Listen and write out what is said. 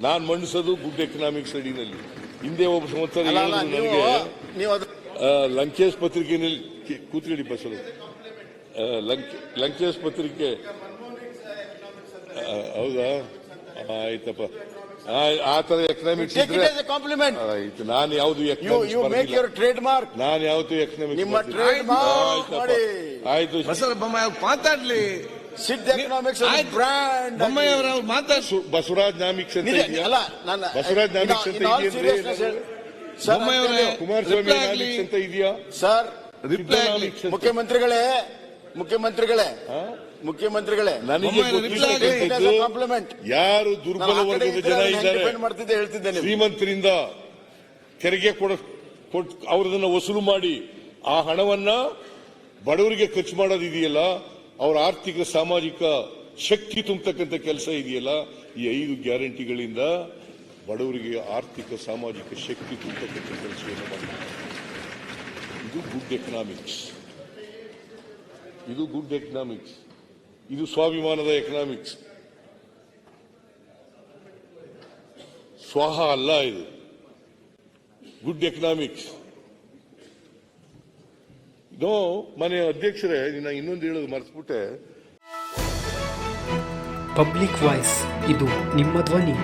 ನಾನು ಮಂಡಿಸೋದು good economics ಸ್ಟಡಿನಲ್ಲಿ ಹಿಂದೆ ಒಬ್ಬ ಸಂವತ್ಸರ ನನಗೆ ಆ, ಲಂಕೇಶ್ ಪತ್ರಿಕೆಯಲ್ಲಿ ಕೂತ್ಕಡಿ ಕೂತ್ಕೊಳ್ಳಿ ಬಸರು ಲಂಕ್- ಲಂಕೇಶ್ ಪತ್ರಿಕೆ. ಆ, ಹೌದಾ? ಆಯ್ತಪ್ಪ. ಆ, ಆ ತರ ಎಕನಾಮಿಕ್ಸ್ ಕಾಂಪ್ಲಿಮೆಂಟ್ ಆಯ್ತು. ನಾನು ಯಾವ್ದು economic economics make your trade mark ನಾನು ಯಾವ್ದು ಎಕನಾಮಿಕ್ ನಿಮ್ಮ ಟ್ರೇಡ್ ಮಾರ್ಕ್ ಮಾಡಿ. ಆಯ್ತು. ಮಾತಾಡ್ಲಿ ಸಿಡ್ ಎಕನಾಮಿಕ್ಸ್. ಬ್ರ್ಯಾಂಡ್ ಬೊಮ್ಮಾಯಿ ಅವರ ಅವ್ರು ಮಾತಾಡ್ ಸು- ಬಸವರಾಜ್ ನಾಮಿಕ್ಸ್ ಅಂತ ಇದೆಯಾ? ಅಲ್ಲ ನನ್ನ ಬಸವರಾಜ್ ನಾಮಿಕ್ಸ್ ಅಂತ ಬೊಮ್ಮಾಯಿ ಅವರೇ ಕುಮಾರಸ್ವಾಮಿ. ನಾಮಿಕ್ಸ್ ಅಂತ ಇದೆಯಾ? ಸರ್ ಮುಖ್ಯಮಂತ್ರಿಗಳೇ ಮುಖ್ಯಮಂತ್ರಿಗಳೇ ಮುಖ್ಯಮಂತ್ರಿಗಳೇ. ನನಗೆ ಕಾಂಪ್ಲಿಮೆಂಟ್ ಯಾರು ದುರ್ಬಲ ವರ್ಗದ ಜನ ಇದ್ದಾರೆ? ಮಾಡ್ತಿದ್ದೆ ಹೇಳ್ತಿದ್ದೇನೆ ಶ್ರೀಮಂತರಿಂದ ತೆರಿಗೆ ಕೊಡ ಅವ್ರದನ್ನ ವಸೂಲು ಮಾಡಿ ಆ ಹಣವನ್ನ ಬಡವರಿಗೆ ಖರ್ಚು ಮಾಡೋದಿದೆಯಲ್ಲ ಅವರ ಆರ್ಥಿಕ ಸಾಮಾಜಿಕ ಶಕ್ತಿ ತುಂಬತಕ್ಕಂಥ ಕೆಲಸ ಇದೆಯಲ್ಲ, ಈ ಐದು ಗ್ಯಾರಂಟಿಗಳಿಂದ ಬಡವರಿಗೆ ಆರ್ಥಿಕ ಸಾಮಾಜಿಕ ಶಕ್ತಿ ತುಂಬತಕ್ಕಂಥ ಕೆಲಸವನ್ನು ಮಾಡಿದ್ದಾರೆ ಇದು ಗುಡ್ ಎಕನಾಮಿಕ್ಸ್ ಇದು ಗುಡ್ ಎಕನಾಮಿಕ್ಸ್ ಇದು ಸ್ವಾಭಿಮಾನದ ಎಕನಾಮಿಕ್ಸ್ ಸ್ವಾಹ ಅಲ್ಲ ಇದು. ಗುಡ್ ಎಕನಾಮಿಕ್ಸ್ ನೋ ಮನೆ ಅಧ್ಯಕ್ಷರೇ ನಿನ್ನ ಇನ್ನೊಂದು ಹೇಳೋದು ಮರೆಸ್ಬಿಟ್ಟೆ. ಪಬ್ಲಿಕ್ ವಾಯ್ಸ್ ಇದು ನಿಮ್ಮ ಧ್ವನಿ.